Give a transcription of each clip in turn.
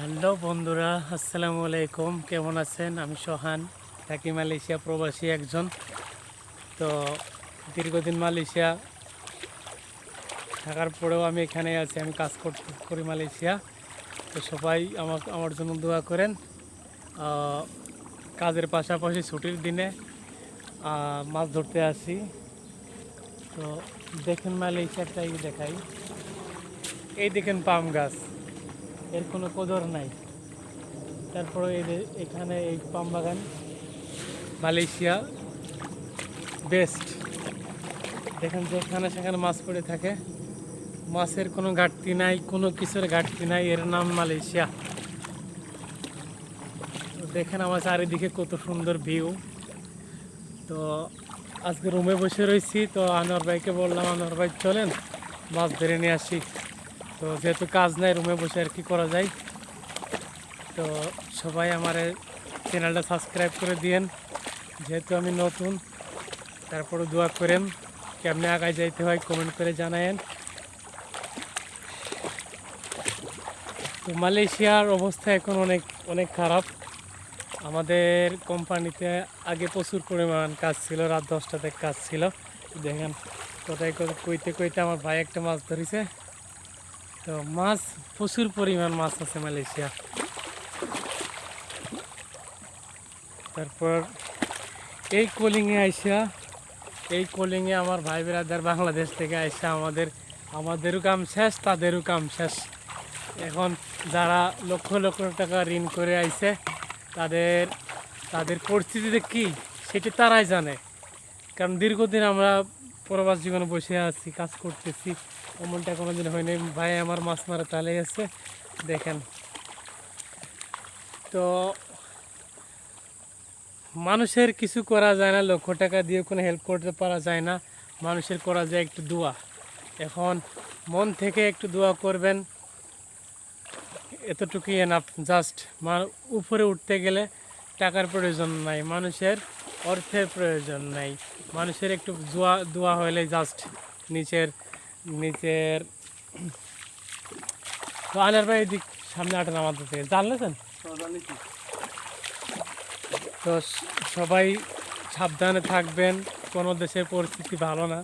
Hello বন্ধুরা, আসসালামু আলাইকুম। কেমন আছেন? আমি সোহান, থাকি মালয়েশিয়া প্রবাসী একজন। তো দীর্ঘদিন মালয়েশিয়া থাকার পরেও আমি এখানে আছি, আমি কাজ করি মালয়েশিয়া। তো সবাই আমার আমার জন্য দোয়া করেন। কাজের পাশাপাশি ছুটির দিনে মাছ ধরতে আসি। তো দেখেন মালয়েশিয়াটাই দেখাই। এই দেখেন পাম গাছ। এর কোনো কদর নাই। তারপরে এই এখানে এই পাম বাগান, মালয়েশিয়া, বেস্ট। দেখেন যেখানে সেখানে মাছ পড়ে থাকে। মাছের কোনো ঘাটতি নাই, কোনো কিছুর ঘাটতি নাই, এর নাম মালয়েশিয়া। দেখেন আমার চারিদিকে কত সুন্দর ভিউ। তো আজকে রুমে বসে রয়েছি, তো আনোয়ার ভাইকে বললাম, আনোয়ার ভাই, চলেন, মাছ ধরে নিয়ে আসি। তো যেহেতু কাজ নাই রুমে বসে আর কি করা যায়? তো সবাই আমার চ্যানেলটা সাবস্ক্রাইব করে দিয়েন। যেহেতু আমি নতুন তারপরে দোয়া করেন, কেমনে আগায় যাইতে হয় কমেন্ট করে জানায়েন। তো মালয়েশিয়ার অবস্থা এখন অনেক অনেক খারাপ। আমাদের কোম্পানিতে আগে প্রচুর পরিমাণ কাজ ছিল, রাত দশটাতে কাজ ছিল। দেখেন, কোথায় কইতে কইতে আমার ভাই একটা মাছ ধরেছে। তো মাছ, প্রচুর পরিমাণ মাছ আছে মালয়েশিয়া। তারপর এই কলিংয়ে আইসা, এই কোলিংয়ে আমার ভাই বেড়াদার বাংলাদেশ থেকে আইসা আমাদের, আমাদেরও কাম শেষ, তাদেরও কাম শেষ। এখন যারা লক্ষ লক্ষ টাকা ঋণ করে আইছে তাদের তাদের পরিস্থিতিতে কি, সেটি তারাই জানে। কারণ দীর্ঘদিন আমরা প্রবাস জীবনে বসে আছি, কাজ করতেছি। এমনটা কোনো দিন হয়নি। ভাই আমার মাছ মারা চালে আছে দেখেন। তো মানুষের কিছু করা যায় না, লক্ষ টাকা দিয়ে কোনো হেল্প করতে পারা যায় না। মানুষের করা যায় একটু দোয়া। এখন মন থেকে একটু দোয়া করবেন। এতটুকুই এনাফ জাস্ট উপরে উঠতে গেলে টাকার প্রয়োজন নাই, মানুষের অর্থের প্রয়োজন নাই। মানুষের একটু দোয়া দোয়া হলে জাস্ট নিচের নিচের, তো আনার ভাই এদিক সামনে আটেন আমাদের থেকে জানলেছেন? তো সবাই সাবধানে থাকবেন, কোনো দেশের পরিস্থিতি ভালো না।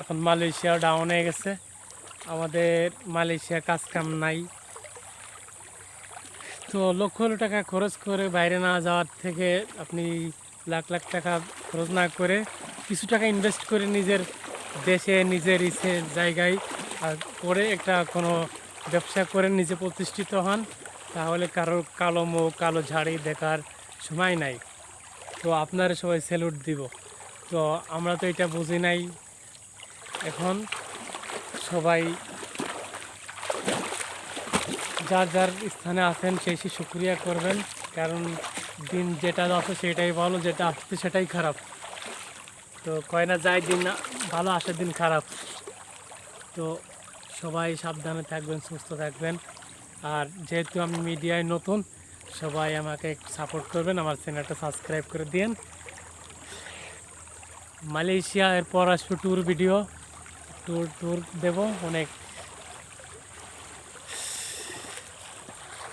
এখন মালয়েশিয়া ডাউন হয়ে গেছে। আমাদের মালয়েশিয়া কাজ কাম নাই। তো লক্ষ টাকা খরচ করে বাইরে না যাওয়ার থেকে আপনি লাখ লাখ টাকা খরচ না করে কিছু টাকা ইনভেস্ট করে নিজের দেশে, নিজের ইসে জায়গায় করে একটা কোনো ব্যবসা করে নিজে প্রতিষ্ঠিত হন, তাহলে কারও কালো মুখ, কালো ঝাড়ি দেখার সময় নাই। তো আপনারা সবাই স্যালুট দিব। তো আমরা তো এটা বুঝি নাই। এখন সবাই যার যার স্থানে আছেন, সেই সে শুক্রিয়া করবেন। কারণ দিন যেটা আছে সেটাই ভালো, যেটা আসছে সেটাই খারাপ। তো কয় না যায় দিন না, ভালো আসে দিন খারাপ। তো সবাই সাবধানে থাকবেন, সুস্থ থাকবেন। আর যেহেতু আমি মিডিয়ায় নতুন, সবাই আমাকে সাপোর্ট করবেন, আমার চ্যানেলটা সাবস্ক্রাইব করে দিন মালয়েশিয়া এরপর আসবে ট্যুর ভিডিও ট্যুর ট্যুর দেবো, অনেক